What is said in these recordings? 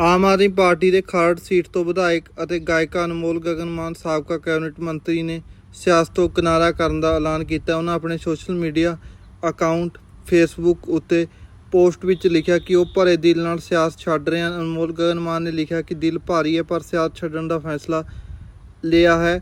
ਆਮ Aadmi party ਦੇ ਖਾਰੜ seat ਤੋਂ ਵਿਧਾਇਕ ਅਤੇ ਗਾਇਕਾ ਅਨਮੋਲ ਗਗਨ ਮਾਨ ਸਾਬਕਾ ਕੈਬਨਿਟ ਮੰਤਰੀ ਨੇ ਸਿਆਸਤ ਤੋਂ ਕਿਨਾਰਾ ਕਰਨ ਦਾ ਐਲਾਨ ਕੀਤਾ। ਉਹਨਾਂ ਆਪਣੇ ਸੋਸ਼ਲ ਮੀਡੀਆ ਅਕਾਊਂਟ ਫੇਸਬੁੱਕ ਉੱਤੇ ਪੋਸਟ ਵਿੱਚ ਲਿਖਿਆ ਕਿ ਉਹ ਭਰੇ ਦਿਲ ਨਾਲ ਸਿਆਸਤ ਛੱਡ ਰਹੇ ਹਨ। ਅਨਮੋਲ ਗਗਨ ਮਾਨ ਨੇ ਲਿਖਿਆ ਕਿ ਦਿਲ ਭਾਰੀ ਹੈ, ਪਰ ਸਿਆਸਤ ਛੱਡਣ ਦਾ ਫੈਸਲਾ ਲਿਆ ਹੈ।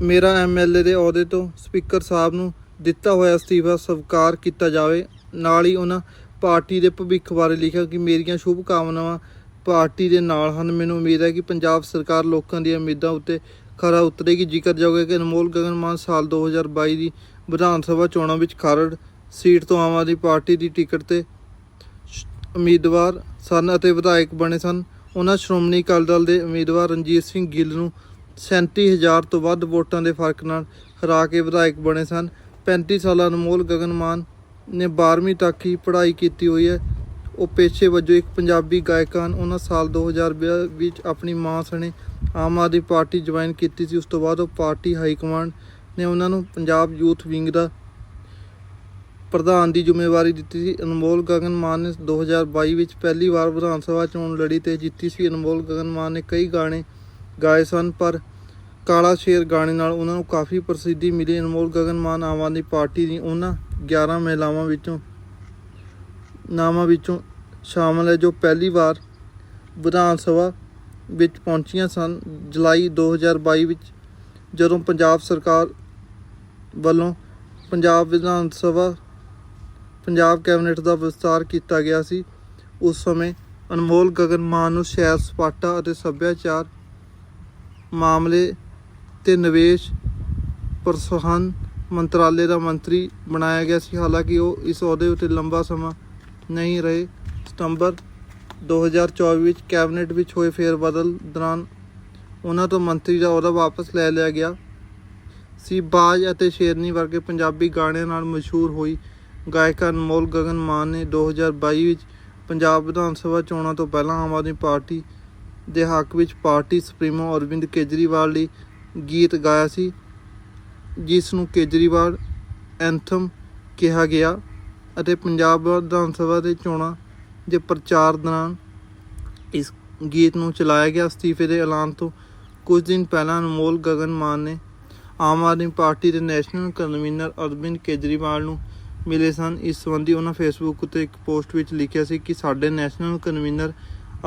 ਮੇਰਾ ਐਮਐਲਏ ਦੇ ਅਹੁਦੇ ਤੋਂ ਸਪੀਕਰ ਸਾਹਿਬ ਨੂੰ ਦਿੱਤਾ ਹੋਇਆ ਅਸਤੀਫਾ ਸਵੀਕਾਰ ਕੀਤਾ ਜਾਵੇ। ਨਾਲ ਹੀ ਉਹਨਾਂ ਪਾਰਟੀ ਦੇ ਭਵਿੱਖ ਬਾਰੇ ਲਿਖਿਆ ਕਿ ਮੇਰੀਆਂ ਸ਼ੁਭ ਕਾਮਨਾਵਾਂ ਪਾਰਟੀ ਦੇ ਨਾਲ ਹਨ। ਮੈਨੂੰ ਉਮੀਦ ਹੈ ਕਿ ਪੰਜਾਬ ਸਰਕਾਰ ਲੋਕਾਂ ਦੀਆਂ ਉਮੀਦਾਂ ਉੱਤੇ ਖਰਾ ਉਤਰੇਗੀ। ਜ਼ਿਕਰ ਜਾਊਗਾ ਕਿ ਅਨਮੋਲ ਗਗਨ ਮਾਨ ਸਾਲ 2022 ਦੀ ਵਿਧਾਨ ਸਭਾ ਚੋਣਾਂ ਵਿੱਚ ਖਰੜ ਸੀਟ ਤੋਂ ਆਮ ਆਦਮੀ ਪਾਰਟੀ ਦੀ ਟਿਕਟ ਤੇ ਉਮੀਦਵਾਰ ਸਨ ਅਤੇ ਵਿਧਾਇਕ ਬਣੇ ਸਨ। ਉਹਨਾਂ ਸ਼੍ਰੋਮਣੀ ਅਕਾਲੀ ਦਲ ਦੇ ਉਮੀਦਵਾਰ ਰਣਜੀਤ ਸਿੰਘ ਗਿੱਲ ਨੂੰ 37000 ਤੋਂ ਵੱਧ ਵੋਟਾਂ ਦੇ ਫ਼ਰਕ ਨਾਲ ਹਰਾ ਕੇ ਵਿਧਾਇਕ ਬਣੇ ਸਨ। 35 ਸਾਲਾ ਅਨਮੋਲ ਗਗਨ ਮਾਨ ਨੇ 12ਵੀਂ ਤੱਕ ਹੀ ਪੜ੍ਹਾਈ ਕੀਤੀ ਹੋਈ ਹੈ। ਉਹ ਪੇਸ਼ੇ ਵਜੋਂ ਇੱਕ ਪੰਜਾਬੀ ਗਾਇਕ ਹਨ। ਉਹਨਾਂ ਸਾਲ 2020 ਵਿੱਚ ਆਪਣੀ ਮਾਂ ਸਣੇ ਆਮ ਆਦਮੀ ਪਾਰਟੀ ਜੁਆਇਨ ਕੀਤੀ ਸੀ। ਉਸ ਤੋਂ ਬਾਅਦ ਉਹ ਪਾਰਟੀ ਹਾਈ ਕਮਾਂਡ ਨੇ ਉਹਨਾਂ ਨੂੰ ਪੰਜਾਬ ਯੂਥ ਵਿੰਗ ਦਾ ਪ੍ਰਧਾਨ ਦੀ ਜ਼ਿੰਮੇਵਾਰੀ ਦਿੱਤੀ ਸੀ। ਅਨਮੋਲ ਗਗਨ ਮਾਨ ਨੇ 2022 ਵਿੱਚ ਪਹਿਲੀ ਵਾਰ ਵਿਧਾਨ ਸਭਾ ਚੋਣ ਲੜੀ ਤੇ ਜਿੱਤੀ ਸੀ। ਅਨਮੋਲ ਗਗਨ ਮਾਨ ਨੇ ਕਈ ਗਾਣੇ ਗਾਏ ਸਨ, ਪਰ ਕਾਲਾ ਸ਼ੇਰ ਗਾਣੇ ਨਾਲ ਉਹਨਾਂ ਨੂੰ ਕਾਫੀ ਪ੍ਰਸਿੱਧੀ ਮਿਲੀ। ਅਨਮੋਲ ਗਗਨ ਮਾਨ ਆਮ ਆਦਮੀ ਪਾਰਟੀ ਦੀ ਉਹਨਾਂ 11 ਮਹਿਲਾਵਾਂ ਵਿੱਚੋਂ ਨਾਮਾਂ ਵਿੱਚੋਂ ਸ਼ਾਮਲ ਹੈ ਜੋ ਪਹਿਲੀ ਵਾਰ ਵਿਧਾਨ ਸਭਾ ਵਿੱਚ ਪਹੁੰਚੀਆਂ ਸਨ, ਜੁਲਾਈ 2022 ਵਿੱਚ, ਜਦੋਂ ਪੰਜਾਬ ਸਰਕਾਰ ਵੱਲੋਂ ਪੰਜਾਬ ਵਿਧਾਨ ਸਭਾ, ਪੰਜਾਬ ਕੈਬਨਿਟ ਦਾ ਵਿਸਤਾਰ ਕੀਤਾ ਗਿਆ ਸੀ। ਉਸ ਸਮੇਂ ਅਨਮੋਲ ਗਗਨ ਮਾਨ ਨੂੰ ਸੈਰ ਸਪਾਟਾ ਅਤੇ ਸੱਭਿਆਚਾਰ ਮਾਮਲੇ ਤੇ ਨਿਵੇਸ਼ ਪ੍ਰੋਤਸਾਹਨ ਮੰਤਰਾਲੇ ਦਾ ਮੰਤਰੀ ਬਣਾਇਆ ਗਿਆ ਸੀ। ਹਾਲਾਂਕਿ ਉਹ ਇਸ ਅਹੁਦੇ ਉੱਤੇ ਲੰਬਾ ਸਮਾਂ ਨਹੀਂ ਰਹੇ। ਸਤੰਬਰ 2024 ਵਿੱਚ ਕੈਬਨਿਟ ਵਿੱਚ ਹੋਏ ਫੇਰਬਦਲ ਦੌਰਾਨ ਉਹਨਾਂ ਤੋਂ ਮੰਤਰੀ ਦਾ ਅਹੁਦਾ ਵਾਪਸ ਲੈ ਲਿਆ ਗਿਆ। ਸੀ ਬਾਜ ਅਤੇ ਸ਼ੇਰਨੀ ਵਰਗੇ ਪੰਜਾਬੀ ਗਾਣਿਆਂ ਨਾਲ ਮਸ਼ਹੂਰ ਹੋਈ ਗਾਇਕਾ ਅਨਮੋਲ ਗਗਨ ਮਾਨ ਨੇ 2022 ਵਿੱਚ ਪੰਜਾਬ ਵਿਧਾਨ ਸਭਾ ਚੋਣਾਂ ਤੋਂ ਪਹਿਲਾਂ ਆਮ ਆਦਮੀ ਪਾਰਟੀ ਦੇ ਹੱਕ ਵਿੱਚ ਪਾਰਟੀ ਸੁਪਰੀਮੋ ਅਰਵਿੰਦ ਕੇਜਰੀਵਾਲ ਲਈ ਗੀਤ ਗਾਇਆ ਸੀ, ਜਿਸ ਨੂੰ ਕੇਜਰੀਵਾਲ ਐਂਥਮ ਕਿਹਾ ਗਿਆ। ਅਤੇ ਪੰਜਾਬ ਵਿਧਾਨ ਸਭਾ ਦੇ ਚੋਣਾਂ ਦੇ ਪ੍ਰਚਾਰ ਦੌਰਾਨ ਇਸ ਗੀਤ ਨੂੰ ਚਲਾਇਆ ਗਿਆ। ਅਸਤੀਫੇ ਦੇ ਐਲਾਨ ਤੋਂ ਕੁਝ ਦਿਨ ਪਹਿਲਾਂ ਅਨਮੋਲ ਗਗਨ ਮਾਨ ਨੇ ਆਮ ਆਦਮੀ ਪਾਰਟੀ ਦੇ ਨੈਸ਼ਨਲ ਕਨਵੀਨਰ ਅਰਵਿੰਦ ਕੇਜਰੀਵਾਲ ਨੂੰ ਮਿਲੇ ਸਨ। ਇਸ ਸੰਬੰਧੀ ਉਹਨਾਂ ਫੇਸਬੁੱਕ ਉੱਤੇ ਇੱਕ ਪੋਸਟ ਵਿੱਚ ਲਿਖਿਆ ਸੀ ਕਿ ਸਾਡੇ ਨੈਸ਼ਨਲ ਕਨਵੀਨਰ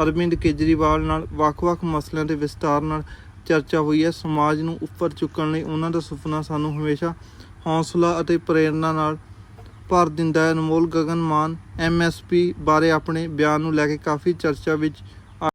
ਅਰਵਿੰਦ ਕੇਜਰੀਵਾਲ ਨਾਲ ਵੱਖ-ਵੱਖ ਮਸਲਿਆਂ ਦੇ ਵਿਸਤਾਰ ਨਾਲ ਚਰਚਾ ਹੋਈ ਹੈ। ਸਮਾਜ ਨੂੰ ਉੱਪਰ ਚੁੱਕਣ ਲਈ ਉਹਨਾਂ ਦਾ ਸੁਪਨਾ ਸਾਨੂੰ ਹਮੇਸ਼ਾ ਹੌਸਲਾ ਅਤੇ ਪ੍ਰੇਰਣਾ ਨਾਲ ਭਰ ਦਿੰਦਾ ਹੈ। ਅਨਮੋਲ ਗਗਨ ਮਾਨ ਐਮਐਸਪੀ ਬਾਰੇ ਆਪਣੇ ਬਿਆਨ ਨੂੰ ਲੈ ਕੇ ਕਾਫੀ ਚਰਚਾ ਵਿੱਚ